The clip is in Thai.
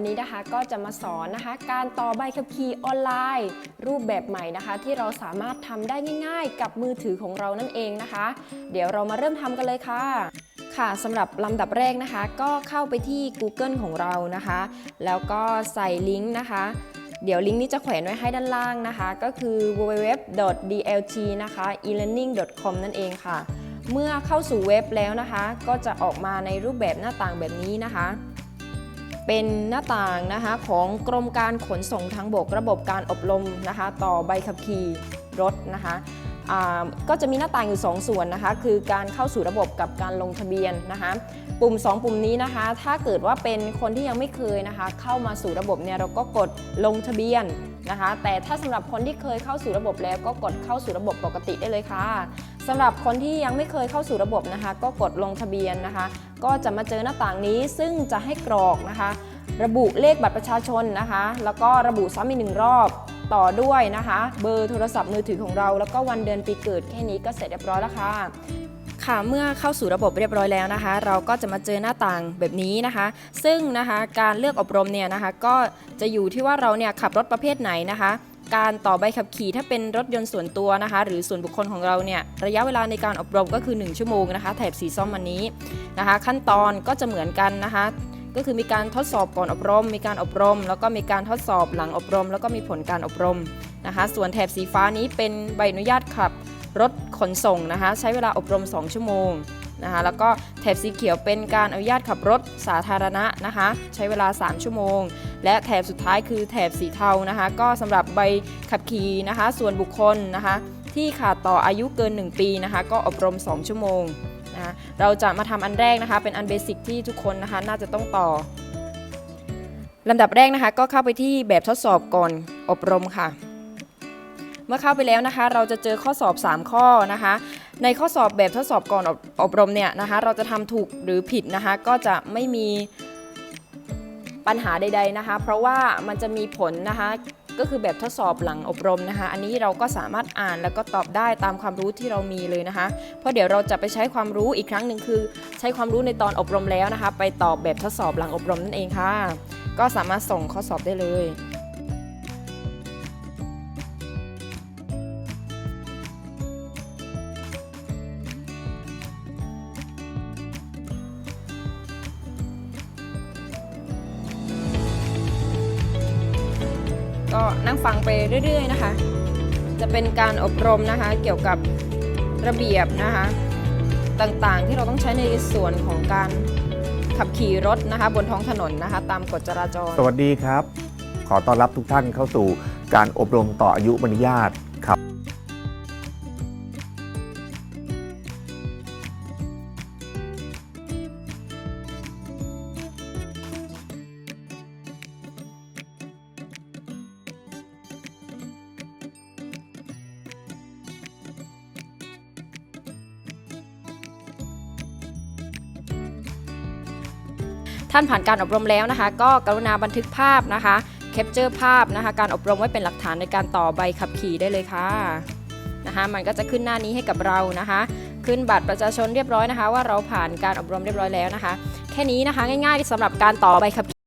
วันนี้นะคะก็จะมาสอนนะคะ การต่อใบขับขี่ออนไลน์ รูปแบบใหม่นะคะ ที่เราสามารถทำได้ง่าย ๆ กับมือถือของเรานั่นเองนะคะ เดี๋ยวเรามาเริ่มทำกันเลยค่ะค่ะสำหรับลำดับแรกนะคะ ก็เข้าไปที่ Google ของเรานะคะ แล้วก็ใส่ลิงก์นะคะ เดี๋ยวลิงก์นี้จะแขวนไว้ให้ด้านล่างนะคะ ก็คือ www.dlt นะคะ elearning.com นั่นเองค่ะ เมื่อเข้าสู่เว็บแล้วนะคะ ก็จะออกมาในรูปแบบหน้าต่างแบบนี้นะคะ เป็นหน้าต่างนะคะของกรมการขนส่งทางบกระบบการอบรมนะคะต่อใบขับขี่รถนะคะก็จะมีหน้าต่างอยู่ 2 ส่วนนะคะ คือการเข้าสู่ระบบกับการลงทะเบียนนะคะ ปุ่ม 2 ปุ่มนี้นะคะ ถ้าเกิดว่าเป็นคนที่ยังไม่เคยนะคะ เข้ามาสู่ระบบเนี่ยเราก็กดลงทะเบียนนะคะ แต่ถ้าสำหรับคนที่เคยเข้าสู่ระบบแล้วก็กดเข้าสู่ระบบปกติได้เลยค่ะสำหรับคนที่ยังไม่เคยเข้าสู่ระบบนะคะ ก็กดลงทะเบียนนะคะ ก็จะมาเจอหน้าต่างนี้ซึ่งจะให้กรอกนะคะ ระบุเลขบัตรประชาชนนะคะ แล้วก็ระบุซ้ำอีกหนึ่งรอบต่อด้วยนะคะ เบอร์โทรศัพท์มือถือของเรา แล้วก็วันเดือนปีเกิดแค่นี้ก็เสร็จเรียบร้อยแล้วค่ะ ค่ะเมื่อเข้าสู่ระบบเรียบร้อยแล้วนะคะ เราก็จะมาเจอหน้าต่างแบบนี้นะคะ ซึ่งนะคะการเลือกอบรมเนี่ยนะคะ ก็จะอยู่ที่ว่าเราเนี่ยขับรถประเภทไหนนะคะการต่อใบขับขี่ถ้าเป็นรถยนต์ส่วนตัวนะคะ หรือส่วนบุคคลของเราเนี่ยระยะเวลาในการอบรมก็คือ 1 ชั่วโมงนะคะแถบสีส้มอันนี้นะคะ ขั้นตอนก็จะเหมือนกันนะคะ ก็คือมีการทดสอบก่อนอบรม มีการอบรม แล้วก็มีการทดสอบหลังอบรม แล้วก็มีผลการอบรมนะคะ ส่วนแถบสีฟ้านี้เป็นใบอนุญาตขับ รถขนส่งนะคะ ใช้เวลาอบรม 2 ชั่วโมงนะคะแล้วก็แถบสีเขียวเป็นการอนุญาตขับรถสาธารณะนะคะ ใช้เวลา 3 ชั่วโมง และแถบสุดท้ายคือแถบสีเทานะคะ ก็สำหรับใบขับขี่นะคะ ส่วนบุคคลนะคะ ที่ขาดต่ออายุเกิน 1 ปีนะคะ ก็อบรม 2 ชั่วโมงนะคะเราจะมาทำอันแรกนะคะ เป็นอันเบสิกที่ทุกคนนะคะ น่าจะต้องต่อลำดับแรกนะคะ ก็เข้าไปที่แบบทดสอบก่อนอบรมค่ะ เมื่อเข้าไปแล้วนะคะ เราจะเจอข้อสอบ 3 ข้อนะคะ ในข้อสอบแบบทดสอบก่อนอบอบรมเนี่ยนะคะ เราจะทำถูกหรือผิดนะคะ ก็จะไม่มีปัญหาใด ๆนะคะ เพราะว่ามันจะมีผลนะคะก็คือแบบทดสอบหลังอบรมนะคะ อันนี้เราก็สามารถอ่านแล้วก็ตอบได้ตามความรู้ที่เรามีเลยนะคะ เพราะเดี๋ยวเราจะไปใช้ความรู้อีกครั้งหนึ่งคือ ใช้ความรู้ในตอนอบรมแล้วนะคะ ไปตอบแบบทดสอบหลังอบรมนั่นเองค่ะ ก็สามารถส่งข้อสอบได้เลย ก็นั่งฟังไปเรื่อย ๆ นะคะ จะเป็นการอบรมนะคะเกี่ยวกับระเบียบนะคะต่างๆ ที่เราต้องใช้ในส่วนของการขับขี่รถนะคะบนท้องถนนนะคะตามกฎจราจร สวัสดีครับ ขอต้อนรับทุกท่านเข้าสู่การอบรมต่ออายุบรรยาต ท่านผ่านการอบรมแล้วนะคะ ก็กรุณาบันทึกภาพนะคะแคปเจอร์ภาพนะคะ การอบรมไว้เป็นหลักฐานในการต่อใบขับขี่ได้เลยค่ะนะคะ มันก็จะขึ้นหน้านี้ให้กับเรานะคะ ขึ้นบัตรประชาชนเรียบร้อยนะคะ ว่าเราผ่านการอบรมเรียบร้อยแล้วนะคะ แค่นี้นะคะง่ายๆสำหรับการต่อใบขับ